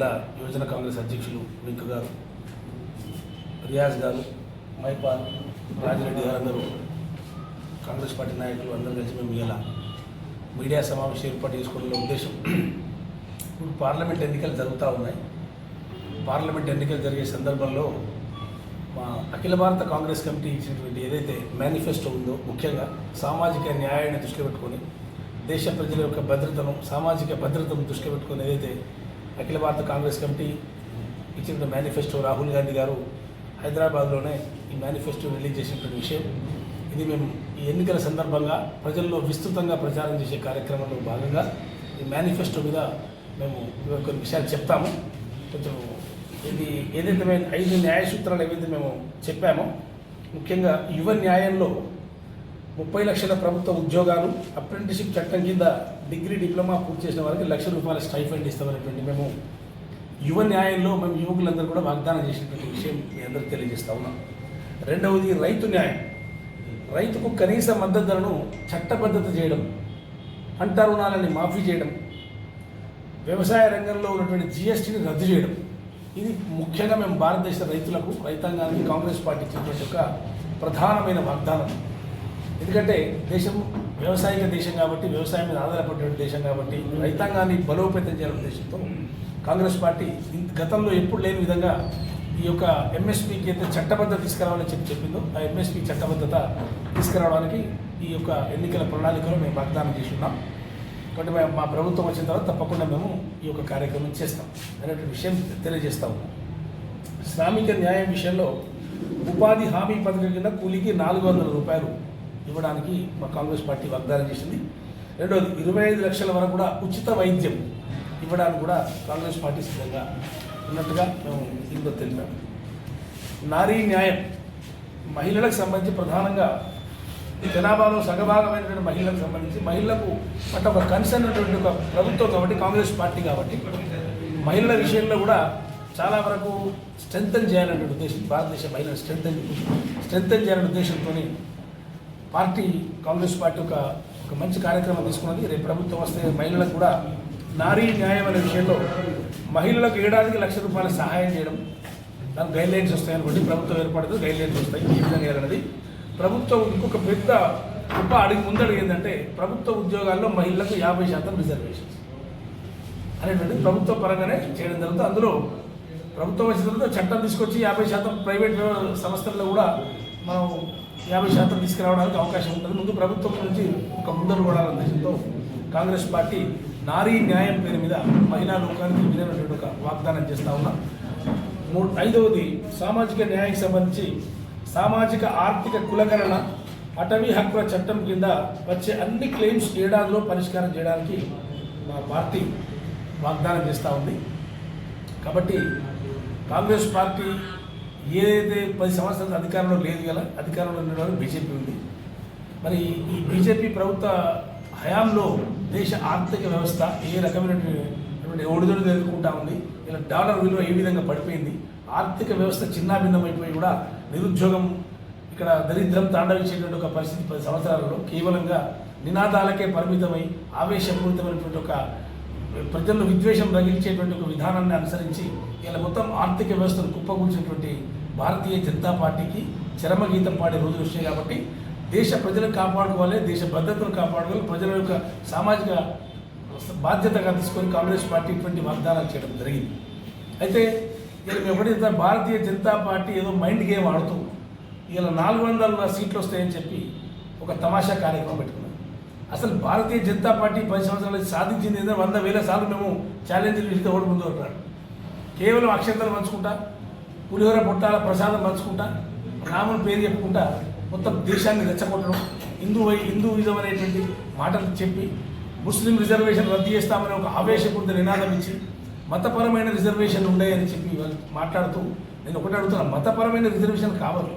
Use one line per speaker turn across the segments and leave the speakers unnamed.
జిల్లా యువజన కాంగ్రెస్ అధ్యక్షులు వెంకు గారు రియాజ్ గారు మైపాల్ రాజిరెడ్డి గారు అందరూ కాంగ్రెస్ పార్టీ నాయకులు అందరూ కలిసి మేము ఇలా మీడియా సమావేశం ఏర్పాటు చేసుకోవడంలో ఉద్దేశం. ఇప్పుడు పార్లమెంట్ ఎన్నికలు జరుగుతూ ఉన్నాయి. పార్లమెంట్ ఎన్నికలు జరిగే సందర్భంలో మా అఖిల భారత కాంగ్రెస్ కమిటీ ఇచ్చినటువంటి ఏదైతే మేనిఫెస్టో ఉందో ముఖ్యంగా సామాజిక న్యాయాన్ని దృష్టిలో పెట్టుకొని దేశ ప్రజల యొక్క భద్రతను సామాజిక భద్రతను దృష్టిలో పెట్టుకొని ఏదైతే అఖిల భారత కాంగ్రెస్ కమిటీ ఇచ్చిన మేనిఫెస్టో రాహుల్ గాంధీ గారు హైదరాబాద్లోనే ఈ మేనిఫెస్టో రిలీజ్ చేసినటువంటి విషయం. ఇది మేము ఈ ఎన్నికల సందర్భంగా ప్రజల్లో విస్తృతంగా ప్రచారం చేసే కార్యక్రమంలో భాగంగా ఈ మేనిఫెస్టో మీద మేము కొన్ని విషయాలు చెప్తాము. కొంచెం ఇది ఏదైతే మేము ఐదు న్యాయ సూత్రాలు ఏవైతే మేము చెప్పామో ముఖ్యంగా యువ న్యాయంలో ముప్పై లక్షల ప్రభుత్వ ఉద్యోగాలు అప్రెంటిషిప్ చట్టం కింద డిగ్రీ డిప్లొమా పూర్తి చేసిన వారికి లక్ష రూపాయల స్టైఫండ్ ఇస్తామనేటువంటి మేము యువ న్యాయంలో మేము యువకులందరూ కూడా వాగ్దానం చేసినటువంటి విషయం మీ అందరికీ తెలియజేస్తా ఉన్నాం. రెండవది రైతు న్యాయం. రైతుకు కనీస మద్దతు ధరను చట్టబద్ధత చేయడం పంట రుణాలని మాఫీ చేయడం వ్యవసాయ రంగంలో ఉన్నటువంటి జిఎస్టీని రద్దు చేయడం ఇది ముఖ్యంగా మేము భారతదేశ రైతులకు రైతాంగానికి కాంగ్రెస్ పార్టీ ఇచ్చినటువంటి ఒక ప్రధానమైన వాగ్దానం. ఎందుకంటే దేశం వ్యవసాయక దేశం కాబట్టి వ్యవసాయం మీద ఆధారపడిన దేశం కాబట్టి రైతాంగాన్ని బలోపేతం చేయాలనే ఉద్దేశంతో కాంగ్రెస్ పార్టీ గతంలో ఎప్పుడు లేని విధంగా ఈ యొక్క ఎంఎస్పీకి అయితే చట్టబద్ధత తీసుకురావాలని చెప్పి చెప్పిందో ఆ ఎంఎస్పీ చట్టబద్ధత తీసుకురావడానికి ఈ యొక్క ఎన్నికల ప్రణాళికలో మేము వాగ్దానం చేసి ఉన్నాం కాబట్టి మేము మా ప్రభుత్వం వచ్చిన తర్వాత తప్పకుండా మేము ఈ యొక్క కార్యక్రమం చేస్తాం అనేటువంటి విషయం తెలియజేస్తా ఉన్నాం. శ్రామిక న్యాయం విషయంలో ఉపాధి హామీ పథకం కింద కూలికి నాలుగు వందల రూపాయలు ఇవ్వడానికి మా కాంగ్రెస్ పార్టీ వాగ్దానం చేసింది. రెండోది ఇరవై ఐదు లక్షల వరకు కూడా ఉచిత వైద్యం ఇవ్వడానికి కూడా కాంగ్రెస్ పార్టీ సిద్ధంగా ఉన్నట్టుగా మేము ఇందులో తెలిపాము నారీ న్యాయం మహిళలకు సంబంధించి ప్రధానంగా జనాభాలో సగభాగమైనటువంటి మహిళలకు సంబంధించి మహిళలకు పట్ల ఒక కన్సర్న్ ఉన్నటువంటి ఒక ప్రభుత్వం కాబట్టి కాంగ్రెస్ పార్టీ కాబట్టి మహిళల విషయంలో కూడా చాలా వరకు స్ట్రెంగ్తన్ చేయాలనే ఉద్దేశం భారతదేశ మహిళలు స్ట్రెంగ్తన్ స్ట్రెంగ్తన్ చేయాలనే ఉద్దేశంతో పార్టీ కాంగ్రెస్ పార్టీ ఒక ఒక మంచి కార్యక్రమం తీసుకున్నది. రేపు ప్రభుత్వం వస్తే మహిళలకు కూడా నారీ న్యాయం అనే విషయంలో మహిళలకు ఏడాదికి లక్ష రూపాయల సహాయం చేయడం. దానికి గైడ్ లైన్స్ వస్తాయనుకోండి ప్రభుత్వం ఏర్పడదు గైడ్ లైన్స్ వస్తాయి. ఈ విధంగా చేయాలన్నది ప్రభుత్వం ఇంకొక పెద్ద గొప్ప అడిగి ముందడుగు ఏంటంటే ప్రభుత్వ ఉద్యోగాల్లో మహిళలకు యాభై శాతం రిజర్వేషన్స్ అనేటువంటి ప్రభుత్వ పరంగానే చేయడం జరుగుతుంది. అందులో ప్రభుత్వం వచ్చిన తర్వాత చట్టం తీసుకొచ్చి యాభై శాతం ప్రైవేట్ సంస్థల్లో కూడా మనం యాభై శాతం తీసుకురావడానికి అవకాశం ఉంటుంది. ముందు ప్రభుత్వం నుంచి ఒక ముందరు కూడా ఉద్దేశంతో కాంగ్రెస్ పార్టీ నారీ న్యాయం పేరు మీద మహిళా లోకానికి వినటువంటి ఒక వాగ్దానం చేస్తూ ఉన్నాం. మూడు ఐదవది సామాజిక న్యాయం సంబంధించి సామాజిక ఆర్థిక కులగణన అటవీ హక్కుల చట్టం కింద వచ్చే అన్ని క్లెయిమ్స్ ఏడాదిలో పరిష్కారం చేయడానికి మా పార్టీ వాగ్దానం చేస్తూ ఉంది. కాబట్టి కాంగ్రెస్ పార్టీ ఏదైతే పది సంవత్సరాల అధికారంలో లేదు కదా అధికారంలో ఉండడం బీజేపీ ఉంది. మరి ఈ బీజేపీ ప్రభుత్వ హయాంలో దేశ ఆర్థిక వ్యవస్థ ఏ రకమైనటువంటి ఒడిదొడి ఎదుర్కొంటా ఉంది ఇలా డాలర్ విలువ ఏ విధంగా పడిపోయింది ఆర్థిక వ్యవస్థ చిన్నాభిన్నమైపోయి కూడా నిరుద్యోగం ఇక్కడ దరిద్రం తాండవించేటువంటి ఒక పరిస్థితి పది సంవత్సరాలలో కేవలంగా నినాదాలకే పరిమితమై ఆవేశపూరితమైనటువంటి ఒక ప్రజల్లో విద్వేషం రగిలించేటువంటి ఒక విధానాన్ని అనుసరించి ఇలా మొత్తం ఆర్థిక వ్యవస్థను కుప్పకూల్చినటువంటి భారతీయ జనతా పార్టీకి చరమగీతం పాడే రోజులు వచ్చాయి కాబట్టి దేశ ప్రజలను కాపాడుకోవాలి దేశ భద్రతను కాపాడుకోవాలి ప్రజల యొక్క సామాజిక బాధ్యతగా తీసుకొని కాంగ్రెస్ పార్టీ ఇటువంటి వాగ్దానాలు చేయడం జరిగింది. అయితే వీళ్ళకి ఎప్పుడైతే భారతీయ జనతా పార్టీ ఏదో మైండ్ గేమ్ ఆడుతూ ఇలా నాలుగు వందల సీట్లు వస్తాయని చెప్పి ఒక తమాషా కార్యక్రమం పెట్టుకున్నారు. అసలు భారతీయ జనతా పార్టీ పది సంవత్సరాలు సాధించింది ఏదో వంద వేల సార్లు మేము ఛాలెంజ్లు ఇస్తే ఓడి ముందు ఉంటాడు కేవలం అక్షంతలు పంచుకుంటా పులిహోర పుట్టాల ప్రసాదం పంచుకుంటా రాముని పేరు చెప్పుకుంటా మొత్తం దేశాన్ని రెచ్చగొట్టడం హిందూ హిందూయిజం అనేటువంటి మాటలు చెప్పి ముస్లిం రిజర్వేషన్ రద్దు చేస్తామని ఒక ఆవేశపూరిత నినాదం ఇచ్చి మతపరమైన రిజర్వేషన్ ఉన్నాయని చెప్పి వాళ్ళు మాట్లాడుతూ నేను ఒకటి అడుగుతున్నా మతపరమైన రిజర్వేషన్ కావాలి.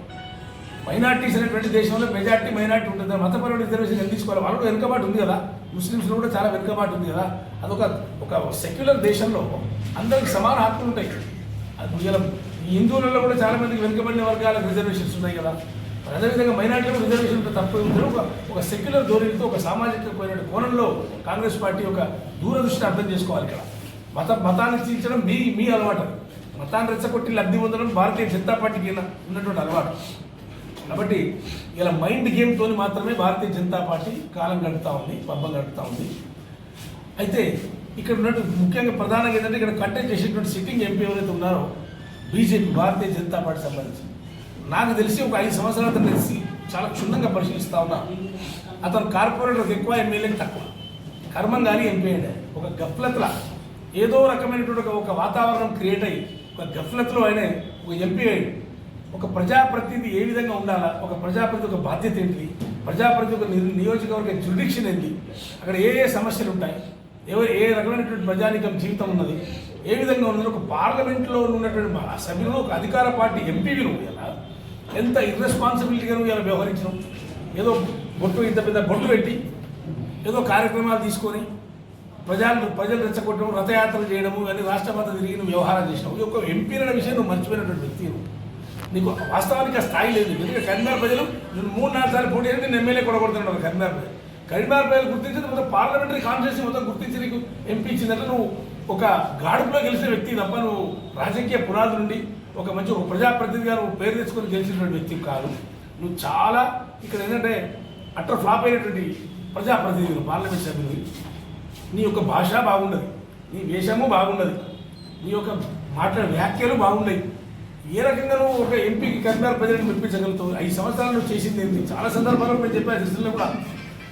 మైనార్టీస్ అనేటువంటి దేశంలో మెజార్టీ మైనార్టీ ఉంటుంది మతపరమైన రిజర్వేషన్ ఎందుకు తీసుకోవాలి? వాళ్ళు కూడా వెనుకబాటు ఉంది కదా ముస్లిమ్స్లో కూడా చాలా వెనుకబాటు ఉంది కదా అదొక ఒక సెక్యులర్ దేశంలో అందరికి సమాన హక్కులు ఉంటాయి. అది ఈ హిందువులలో కూడా చాలా మందికి వెనుకబడిన వర్గాలకు రిజర్వేషన్స్ ఉన్నాయి కదా. అదేవిధంగా మైనార్టీలకు రిజర్వేషన్ ఉంటే తప్పు ఒక ఒక సెక్యులర్ ధోరణితో ఒక సామాజిక కోణంలో కాంగ్రెస్ పార్టీ ఒక దూరదృష్టిని అర్థం చేసుకోవాలి ఇక్కడ. మత మతాన్ని తీర్చడం మీ మీ అలవాటు. మతాన్ని రెచ్చగొట్టి లబ్ధి పొందడం భారతీయ జనతా పార్టీకి ఉన్నటువంటి అలవాటు. కాబట్టి ఇలా మైండ్ గేమ్తో మాత్రమే భారతీయ జనతా పార్టీ కాలం గడుపుతా ఉంది పబ్బం గడుపుతూ ఉంది. అయితే ఇక్కడ ఉన్నట్టు ముఖ్యంగా ప్రధానంగా ఏంటంటే ఇక్కడ కంటెంట్ చేసేటువంటి సిట్టింగ్ ఎంపీ ఎవరైతే ఉన్నారో బీజేపీ భారతీయ జనతా పార్టీ సంబంధించి. నాకు తెలిసి ఒక ఐదు సంవత్సరాల క్రితం తెలిసి చాలా క్షుణ్ణంగా పరిశీలిస్తా ఉన్నా. అతను కార్పొరేటర్కి ఎక్కువ ఎమ్మెల్యేకి తక్కువ. కర్మం కానీ ఎంపీ ఒక గఫ్లత్ల. ఏదో రకమైనటువంటి ఒక- వాతావరణం క్రియేట్ అయ్యి ఒక గఫ్లత్లో ఆయన ఒక ఎంపీ అయ్యాడు ఒక ప్రజాప్రతినిధి ఏ విధంగా ఉండాలా? ఒక ప్రజాప్రతి ఒక బాధ్యత ఏంటి? ప్రజాప్రతి ఒక నియోజకవర్గ జ్యుడిక్షన్ ఏంటి? అక్కడ ఏ ఏ సమస్యలు ఉంటాయి? ఎవరు ఏ రకమైనటువంటి ప్రజానికం జీవితం ఉన్నది? ఏ విధంగా ఉన్నది? ఒక పార్లమెంట్లో ఉన్నటువంటి ఆ సభ్యులు ఒక అధికార పార్టీ ఎంపీలు ఎలా ఎంత ఇర్రెస్పాన్సిబిలిటీగా నువ్వు ఇలా వ్యవహరించడం ఏదో బొట్టు ఇంత పెద్ద బొట్టు పెట్టి ఏదో కార్యక్రమాలు తీసుకొని ప్రజలు ప్రజలు రెచ్చగొట్టడం రథయాత్రలు చేయడము ఇవన్నీ రాష్ట్రమంతా తిరిగి నువ్వు వ్యవహారం చేసినావు. ఈ ఒక ఎంపీ అనే విషయం నువ్వు మర్చిపోయినటువంటి వ్యక్తి నీకు వాస్తవానికి ఆ స్థాయి లేదు. ఎందుకంటే కరీంనగర్ ప్రజలు నేను మూడు నాలుగు సార్లు పోటీ నేను ఎమ్మెల్యే కూడా కరీంనగర్ ప్రజలు. కరీంనగర్ ప్రజలు గుర్తించింది మొత్తం పార్లమెంటరీ కాన్స్టిట్యూన్సీ మొత్తం గుర్తించి నీకు ఎంపీ ఇచ్చిందంటే నువ్వు ఒక గాడుపులో గెలిచిన వ్యక్తి తప్ప నువ్వు రాజకీయ పునాది నుండి ఒక మంచి ఒక ప్రజాప్రతినిధిగా నువ్వు పేరు తెచ్చుకొని గెలిచినటువంటి వ్యక్తి కాదు. నువ్వు చాలా ఇక్కడ ఏంటంటే అట్ర ఫ్లాప్ అయినటువంటి ప్రజాప్రతినిధులు పార్లమెంట్ సభ్యులు నీ యొక్క భాష బాగున్నది నీ వేషము బాగున్నది నీ యొక్క మాట్లాడే వ్యాఖ్యలు బాగున్నాయి ఏ రకంగా నువ్వు ఒక ఎంపీకి కరీంనగర్ ప్రజలను మెప్పించగలుగుతావు? ఐదు సంవత్సరాలు నువ్వు చేసింది ఏంటి చాలా సందర్భాల్లో నేను చెప్పాను సిరిసిల్లో కూడా.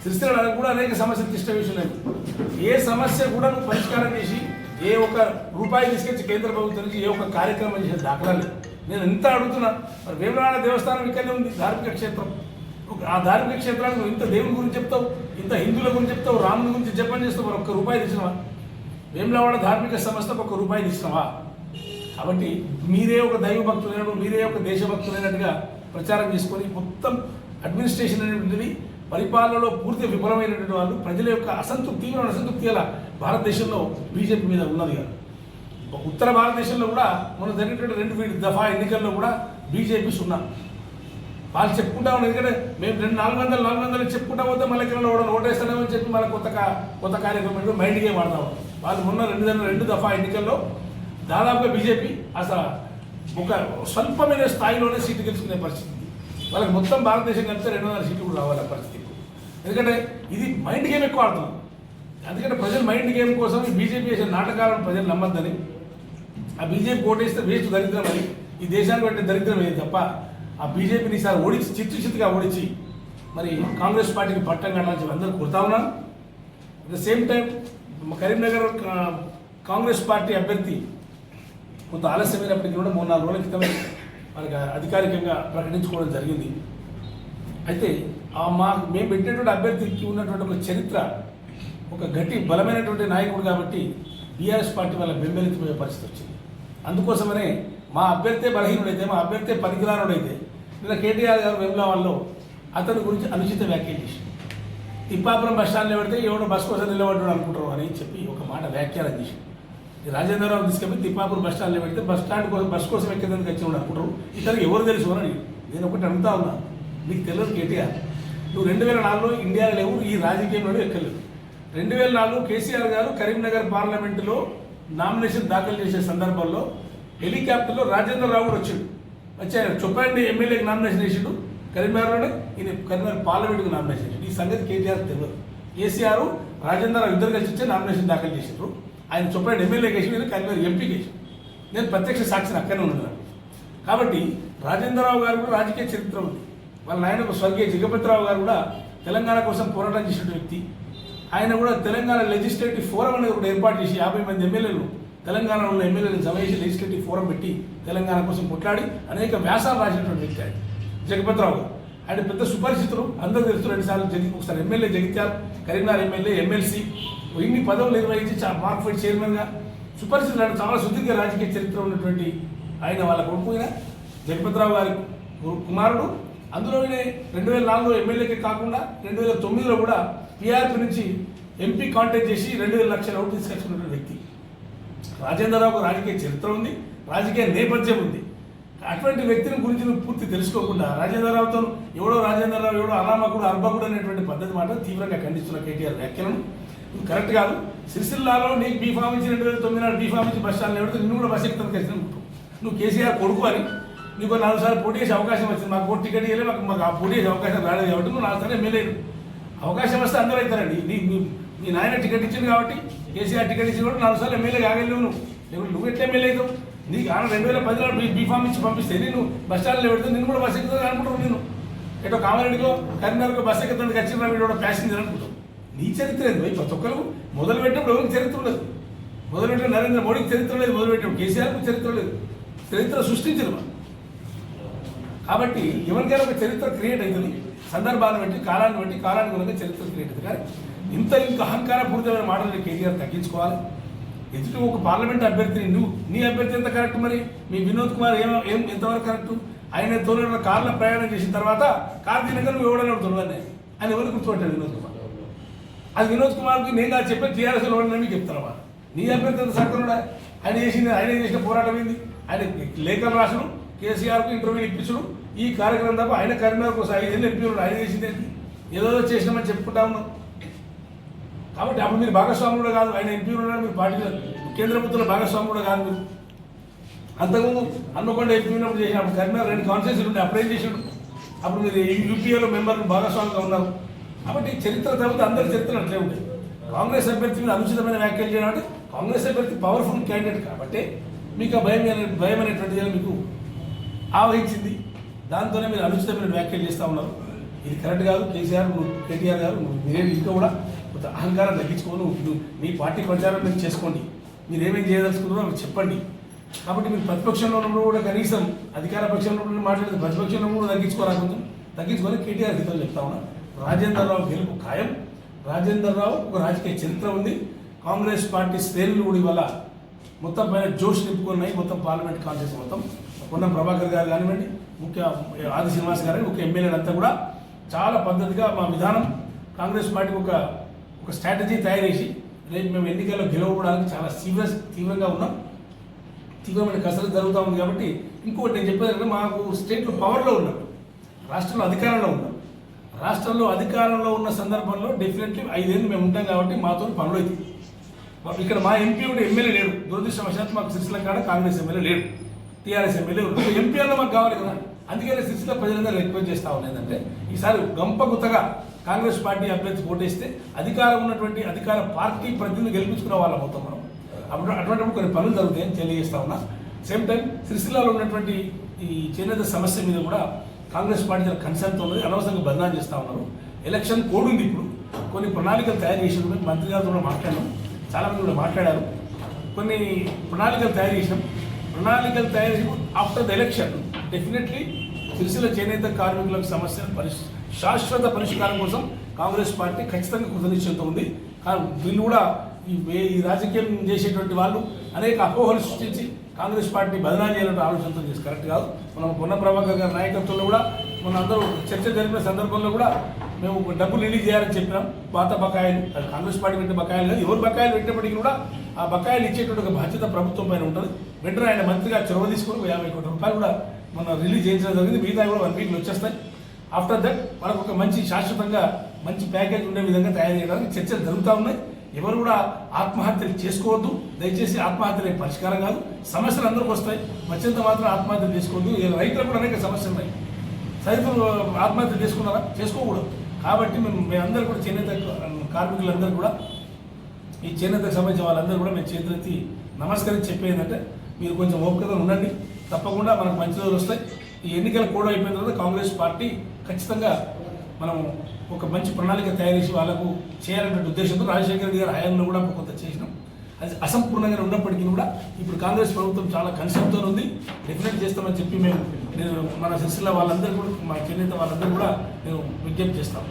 సిరిసిల్ల కూడా అనేక సమస్యలు క్లిష్ట విషయాలు ఏ సమస్య కూడా నువ్వు పరిష్కారం చేసి ఏ ఒక్క రూపాయి తీసుకొచ్చి కేంద్ర ప్రభుత్వం నుంచి ఏ ఒక్క కార్యక్రమం చేసే దాఖలా లేదు. నేను ఎంత అడుగుతున్నా మరి వేములవాడ దేవస్థానం ఇక్కడనే ఉంది ధార్మిక క్షేత్రం. ఆ ధార్మిక క్షేత్రానికి నువ్వు ఇంత దేవుని గురించి చెప్తావు ఇంత హిందువుల గురించి చెప్తావు రాముని గురించి జపం చేస్తావు మరి ఒక్క రూపాయి తీసినవా? వేములవాడ ధార్మిక సంస్థకు ఒక రూపాయి తీసినవా? కాబట్టి మీరే ఒక దైవ భక్తులైనట్టు మీరే ఒక దేశభక్తులైనట్టుగా ప్రచారం చేసుకొని మొత్తం అడ్మినిస్ట్రేషన్ అనేటువంటిది పరిపాలనలో పూర్తి విఫలమైనటువంటి వాళ్ళు ప్రజల యొక్క అసంతృప్తి తీవ్రమైన అసంతృప్తి గల భారతదేశంలో బీజేపీ మీద ఉన్నది కదా. ఉత్తర భారతదేశంలో కూడా మనం జరిగినటువంటి రెండు వీడి దఫా ఎన్నికల్లో కూడా బీజేపీ సున్నా. వాళ్ళు చెప్పుకుంటా ఉన్నారు ఎందుకంటే మేము రెండు నాలుగు వందలు నాలుగు వందలు చెప్పుకుంటా పోతే మళ్ళీ ఇక్కడ కూడా ఓటేస్తామని చెప్పి మళ్ళీ కొత్త కొత్త కార్యక్రమం మైండ్ గేమ్ ఆడతాం వాళ్ళు మొన్న రెండు రెండు రెండు దఫా ఎన్నికల్లో దాదాపుగా బీజేపీ అసలు ఒక స్వల్పమైన స్థాయిలోనే సీటు గెలుచుకునే పరిస్థితి. వాళ్ళకి మొత్తం భారతదేశం కలిపితే రెండు వందల సీట్లు కూడా రావాలి పరిస్థితి. ఎందుకంటే ఇది మైండ్ గేమ్ ఎక్కువ ఆడుతున్నాం. ఎందుకంటే ప్రజలు మైండ్ గేమ్ కోసం బీజేపీ చేసే నాటకాలను ప్రజలు నమ్మద్దని ఆ బీజేపీ ఓటేస్తే వేస్ట్ దరిద్రం అని ఈ దేశానికి పెట్టే దరిద్రం ఏది తప్ప ఆ బీజేపీని ఈసారి ఓడించి చిత్తు చిత్తుగా ఓడించి మరి కాంగ్రెస్ పార్టీకి పట్టం కట్టాలని చెప్పి అందరూ కొడతా ఉన్నాను at the same time Karimnagar Congress party అభ్యర్థి కొంత ఆలస్యమైనప్పటికీ కూడా మూడు నాలుగు రోజుల క్రితమే మనకి అధికారికంగా ప్రకటించుకోవడం జరిగింది. అయితే మాకు మా మేము పెట్టినటువంటి అభ్యర్థికి ఉన్నటువంటి ఒక చరిత్ర ఒక గట్టి బలమైనటువంటి నాయకుడు కాబట్టి బీఆర్ఎస్ పార్టీ వాళ్ళ బెంబెలెత్తిపోయే పరిస్థితి వచ్చింది. అందుకోసమనే మా అభ్యర్థే బలహీనుడైతే మా అభ్యర్థే పనికిరానుడైతే నిన్న కేటీఆర్ గారు వెమ్లా వాళ్ళు అతని గురించి అనుచిత వ్యాఖ్యలు చేసి తిప్పాపురం బస్ స్టాండ్లో పెడితే ఎవడో బస్ కోసం నిలబడ్డాడు అనుకుంటారు అని చెప్పి ఒక మాట వ్యాఖ్యానం చేసి రాజేంద్రరావు తీసుకెళ్ళి తిప్పాపురం బస్ స్టాండ్లో పెడితే బస్ స్టాండ్ కోసం బస్ కోసం ఎక్కేదానికి వచ్చినాడు అనుకుంటారు. ఇతనికి ఎవరు తెలుసు అని నేను ఒకటి అడుగుతా ఉన్నా. మీకు తెలియదు కేటీఆర్. నువ్వు రెండు వేల నాలుగులో ఇండియాలో లేవు ఈ రాజకీయంలో ఎక్కలేవు రెండు వేల నాలుగు కేసీఆర్ గారు కరీంనగర్ పార్లమెంటులో నామినేషన్ దాఖలు చేసే సందర్భంలో హెలికాప్టర్లో రాజేంద్ర రావు కూడా వచ్చాడు. వచ్చాడు. చొప్పండి ఎమ్మెల్యేకి నామినేషన్ వేసిండు. కరీంనగర్లోనే ఈయన కరీంనగర్ పార్లమెంట్కి నామినేషన్ చేసాడు ఈ సంగతి కేటీఆర్ తెలియదు. కేసీఆర్ రాజేంద్ర రావు ఇద్దరు కలిసి వచ్చి నామినేషన్ దాఖలు చేసిండ్రు. ఆయన చొప్పండి ఎమ్మెల్యేకి వేసి నేను కరీంనగర్ ఎంపీకి వేసి నేను ప్రత్యక్ష సాక్షిని అక్కడనే ఉన్నాను. కాబట్టి రాజేంద్రరావు గారు కూడా రాజకీయ చరిత్ర ఉంది. వాళ్ళ నాయన స్వర్గీయ జగపతిరావు గారు కూడా తెలంగాణ కోసం పోరాటం చేసిన వ్యక్తి. ఆయన కూడా తెలంగాణ లెజిస్లేటివ్ ఫోరం అనేది కూడా ఏర్పాటు చేసి యాభై మంది ఎమ్మెల్యేలు తెలంగాణలో ఉన్న ఎమ్మెల్యేలను సభ చేసి లెజిస్లేటివ్ ఫోరం పెట్టి తెలంగాణ కోసం కొట్లాడి అనేక వ్యాసాలు రాసినటువంటి వ్యక్తి ఆయన. జగపతిరావు గారు. ఆయన పెద్ద సుపరిచితులు. అందరూ తెలుసు రెండు సార్లు జగి ఒకసారి MLA Jagtial Karimnagar MLA MLC. ఇన్ని పదవులు నిర్వహించి చాలా మార్క్ఫెడ్ చైర్మన్గా సుపరిచితులు ఆయన చాలా సుదీర్ఘ రాజకీయ చరిత్ర ఉన్నటువంటి ఆయన వాళ్ళ కొడుకు జగపతిరావు గారి కుమారుడు. అందులోనే రెండు వేల నాలుగులో ఎమ్మెల్యేకి కాకుండా రెండు వేల తొమ్మిదిలో కూడా టీఆర్పీ నుంచి ఎంపీ కాంటాక్ట్ చేసి రెండు వేల లక్షల ఓటు తీసుకొచ్చుకున్నటువంటి వ్యక్తి. రాజేంద్రరావుకు రాజకీయ చరిత్ర ఉంది రాజకీయ నేపథ్యం ఉంది. అటువంటి వ్యక్తిని గురించి నువ్వు పూర్తి తెలుసుకోకుండా రాజేంద్రరావుతో ఎవడో రాజేంద్ర రావు ఎవడో అనామకుడు అర్భకుడు అనేటువంటి పద్ధతి మాట తీవ్రంగా ఖండిస్తున్న కేటీఆర్ వ్యాఖ్యలను. నువ్వు కరెక్ట్ కాదు. సిరిసిల్లాలో నీకు బీఫామ్ ఇచ్చి రెండు వేల తొమ్మిది నాడు బీఫామ్ ఇచ్చి బస్ స్టాండ్ ఎవరితో నిన్ను కూడా బస్ ఎక్కుతాను కలిసి నువ్వు కేసీఆర్ కొడుకు అని నీకు నాలుగు సార్లు పోటీ చేసే అవకాశం వచ్చింది. మాకు ఓటు టికెట్ ఇవ్వలేదు మాకు మాకు ఆ పోటీ చేసే అవకాశం రాలేదు కాబట్టి నువ్వు నాలుగు సార్లు ఎమ్మెల్యే అవకాశం వస్తే అందరూ అవుతారండి. నీ నీ- నాయన టికెట్ ఇచ్చింది కాబట్టి కేసీఆర్ టికెట్ ఇచ్చి కూడా నాలుగు సార్లు ఎమ్మెల్యే కాగలేవు నువ్వు. లేకుంటే నువ్వు ఎట్లా ఎమ్మెల్యే అవుతావు? నీకు ఆయన రెండు వేల పదిలో బీఫామ్ ఇచ్చి పంపిస్తే నేను బస్ స్టాండ్లో పెడితే నేను కూడా బస్ ఎక్కుతుంది అనుకుంటావు నేను ఎటో కామారెడ్డిలో కరీంనగర్లో బస్ ఎక్కుతుంది ఖచ్చితంగా వీడు కూడా ప్యాసింజర్ అనుకుంటావు. నీ చరిత్ర ఏంది? భయ్ ప్రతి ఒక్కరు మొదలు పెట్టినప్పుడు ఎవరికి చరిత్ర ఉండదు? మొదలు పెట్టిన నరేంద్ర మోడీకి చరిత్ర లేదు మొదలు పెట్టినప్పుడు కేసీఆర్కి చరిత్ర లేదు. చరిత్ర సృష్టించరు కాబట్టి ఎవరికైనా ఒక చరిత్ర క్రియేట్ అవుతుంది సందర్భాన్ని బట్టి కాలాన్ని బట్టి కాలానికి చరిత్ర క్రియేట్ అవుతుంది కానీ ఇంత ఇంత అహంకారపూరితమైన మాటలు కేటీఆర్ తగ్గించుకోవాలి. ఎదుటి ఒక పార్లమెంట్ అభ్యర్థిని నువ్వు నీ అభ్యర్థి ఎంత కరెక్ట్ మరి? మీ వినోద్ కుమార్ ఏం ఏం ఎంతవరకు కరెక్ట్ ఆయన తోలిన కార్లో ప్రయాణం చేసిన తర్వాత కార్ తినగా నువ్వు ఎవడని తొలగనే ఆయన ఎవరు గుర్తుపట్టాడు వినోద్ కుమార్? అది వినోద్ కుమార్కి నేను కాదు చెప్పే టీఆర్ఎస్లో వాడిని మీకు చెప్తాను వాళ్ళు నీ అభ్యర్థి ఎంత సక్కనుడా ఆయన చేసింది ఆయన చేసిన పోరాటం ఏంది? ఆయన లేఖలు రాసుడు కేసీఆర్కు ఇంటర్వ్యూ ఇప్పించడు ఈ కార్యక్రమం తప్ప ఆయన కరీంనగర్ కోసం ఐదేళ్ళు ఎంపీ ఉన్నాడు ఆయన చేసింది ఏంటి? ఏదో చేసినామని చెప్పుకుంటా ఉన్నాం. కాబట్టి అప్పుడు మీరు భాగస్వాములు కూడా కాదు ఆయన ఎంపీ ఉన్నాడు మీరు పార్టీ కేంద్ర ప్రభుత్వంలో భాగస్వాములు కూడా కాదు మీరు. అంతకుముందు అన్నకొండ ఎంపీ ఉన్నప్పుడు చేసిన అప్పుడు కరీంనగర్ రెండు కాన్స్టిట్యూన్సీలు ఉండే అప్పుడేం చేసాడు? అప్పుడు మీరు యూపీఏలో మెంబర్లు భాగస్వామిగా ఉన్నారు. కాబట్టి చరిత్ర తర్వాత అందరి చరిత్ర అట్లే ఉంటాయి కాంగ్రెస్ అభ్యర్థి మీద అనుచితమైన వ్యాఖ్యలు చేయడం అంటే కాంగ్రెస్ అభ్యర్థి పవర్ఫుల్ క్యాండిడేట్ కాబట్టి మీకు ఆ భయం భయం అనేటువంటిది మీకు ఆవహించింది. దాంతోనే మీరు అనుచితమైన వ్యాఖ్యలు చేస్తూ ఉన్నారు. ఇది కరెక్ట్ కాదు కేసీఆర్ నువ్వు కేటీఆర్ గారు మీరేం ఇంకా కూడా కొంత అహంకారం తగ్గించుకోను మీ పార్టీ ప్రచారం మీరు చేసుకోండి. మీరు ఏమేం చేయదలుచుకున్నారో మీరు చెప్పండి. కాబట్టి మీరు ప్రతిపక్షంలో ఉన్నప్పుడు కూడా కనీసం అధికార పక్షంలో ఉన్నప్పుడు మాట్లాడితే ప్రతిపక్షంలో కూడా కొంచెం? తగ్గించుకొని కేటీఆర్ హితం చెప్తా ఉన్నా రాజేందర్ రావు గెలుపు ఖాయం. రాజేందర్ రావు ఒక రాజకీయ చరిత్ర ఉంది. కాంగ్రెస్ పార్టీ శ్రేణులు కూడా ఇవాళ మొత్తం పైన జోష్ నింపుకున్నాయి మొత్తం పార్లమెంట్ కాన్ఫరెన్స్ మొత్తం. పొన్నం ప్రభాకర్ గారు కానివ్వండి ముఖ్య ఆది శ్రీనివాస్ గారు ముఖ్య ఎమ్మెల్యేలంతా కూడా చాలా పద్ధతిగా మా విధానం కాంగ్రెస్ పార్టీకి ఒక ఒక స్ట్రాటజీ తయారు చేసి రేపు మేము ఎన్నికల్లో గెలవడానికి చాలా సీరియస్ తీవ్రంగా ఉన్నాం. తీవ్రమైన కసరత్తు జరుగుతూ ఉంది కాబట్టి ఇంకోటి నేను చెప్పేదంటే మాకు స్టేట్లో పవర్లో ఉన్నాం. రాష్ట్రంలో అధికారంలో ఉన్నాం. రాష్ట్రంలో అధికారంలో ఉన్న సందర్భంలో డెఫినెట్లీ ఐదేళ్ళు మేము ఉంటాం కాబట్టి మాతో పనులు అవుతుంది ఇక్కడ మా ఎంపీ కూడా ఎమ్మెల్యే లేడు. దురదృష్టవశాత్తు మాకు సిరిసిల్ల కాడ కాంగ్రెస్ ఎమ్మెల్యే లేడు. టీఆర్ఎస్ ఎమ్మెల్యే ఎంపీ అన్న మాకు కావాలి కదా. అందుకనే సిరిసిల్ల ప్రజలందరూ రిక్వెస్ట్ చేస్తా ఉన్నదంటే ఈసారి గంపగుతగా కాంగ్రెస్ పార్టీ అభ్యర్థి ఓటేస్తే అధికారం ఉన్నటువంటి అధికార పార్టీ ప్రతినిధులు గెలిపించుకునే వాళ్ళ మొత్తం మనం. అప్పుడు అటువంటిప్పుడు కొన్ని పనులు జరుగుతాయని తెలియజేస్తా ఉన్నా. సేమ్ టైం సిరిసిల్లాలో ఉన్నటువంటి ఈ చేనేత సమస్య మీద కూడా కాంగ్రెస్ పార్టీ చాలా కన్సర్న్తో ఉన్నది. అనవసరంగా బదనాలు చేస్తా ఉన్నారు. ఎలక్షన్ కోడ్ ఉంది ఇప్పుడు. కొన్ని ప్రణాళికలు తయారు చేసిన మంత్రి గారితో కూడా మాట్లాడినాం. చాలామంది కూడా మాట్లాడారు. కొన్ని ప్రణాళికలు తయారు చేసినాం ప్రణాళికలు తయారు చేసి after the election definitely Sircilla చేనేత కార్మికులకు సమస్య పరిష్ శాశ్వత పరిష్కారం కోసం కాంగ్రెస్ పార్టీ ఖచ్చితంగా కృతనిశ్చయంతో ఉంది. కానీ వీళ్ళు కూడా ఈ ఈ రాజకీయం చేసేటువంటి వాళ్ళు అనేక అపోహలు సృష్టించి కాంగ్రెస్ పార్టీ బదనాలు చేయాలంటే ఆలోచనతో చేసి కరెక్ట్ కాదు. మనం పొన్న ప్రభాకర్ గారి నాయకత్వంలో కూడా మన అందరూ చర్చ జరిపిన సందర్భంలో కూడా మేము డబ్బులు రిలీజ్ చేయాలని చెప్పినాం. పాత బకాయిలు అది కాంగ్రెస్ పార్టీ పెట్టిన బకాయిలు కాదు ఎవరు బకాయిలు పెట్టినప్పటికీ కూడా ఆ బకాయిలు ఇచ్చేటువంటి ఒక బాధ్యత ప్రభుత్వం పైన ఉంటుంది. వెంటనే ఆయన మంత్రిగా చొరవ తీసుకొని యాభై కోట్ల రూపాయలు కూడా మన రిలీజ్ చేయించడం జరిగింది. మిగతా కూడా వన్ వీక్లో వచ్చేస్తాయి. ఆఫ్టర్ దట్ మనకు ఒక మంచి శాశ్వతంగా మంచి ప్యాకేజ్ ఉండే విధంగా తయారు చేయడానికి చర్చలు జరుగుతూ ఉన్నాయి. ఎవరు కూడా ఆత్మహత్యలు చేసుకోవద్దు. దయచేసి ఆత్మహత్యలే పరిష్కారం కాదు. సమస్యలు అందరికీ వస్తాయి. వచ్చేంత మాత్రం ఆత్మహత్యలు చేసుకోవద్దు. రైతులకు కూడా అనేక సమస్యలు ఉన్నాయి. రైతులు ఆత్మహత్య చేసుకున్నారా? చేసుకోకూడదు. కాబట్టి మేము మేమందరూ కూడా చేనేత కార్మికులందరూ కూడా ఈ చేనేతకు సంబంధించిన వాళ్ళందరూ కూడా మేము చేతులెత్తి నమస్కరించి చెప్పేది మీరు కొంచెం ఓపికగా ఉండండి. తప్పకుండా మనకు మంచి రోజులు వస్తాయి. ఈ ఎన్నికలు కూడా అయిపోయిన తర్వాత కాంగ్రెస్ పార్టీ ఖచ్చితంగా మనం ఒక మంచి ప్రణాళిక తయారు చేసి వాళ్ళకు చేయాలనే ఉద్దేశంతో రాజశేఖర రెడ్డి గారి హయాంలో కూడా కొంత చేసినాం. అది అసంపూర్ణంగా ఉన్నప్పటికీ కూడా ఇప్పుడు కాంగ్రెస్ ప్రభుత్వం చాలా కన్సెప్ట్తో ఉంది. డెఫినెట్ చేస్తామని చెప్పి మేము నేను మన సిరిసిల్ల వాళ్ళందరూ కూడా మా చేనేత వాళ్ళందరూ కూడా నేను విజ్ఞప్తి చేస్తాం.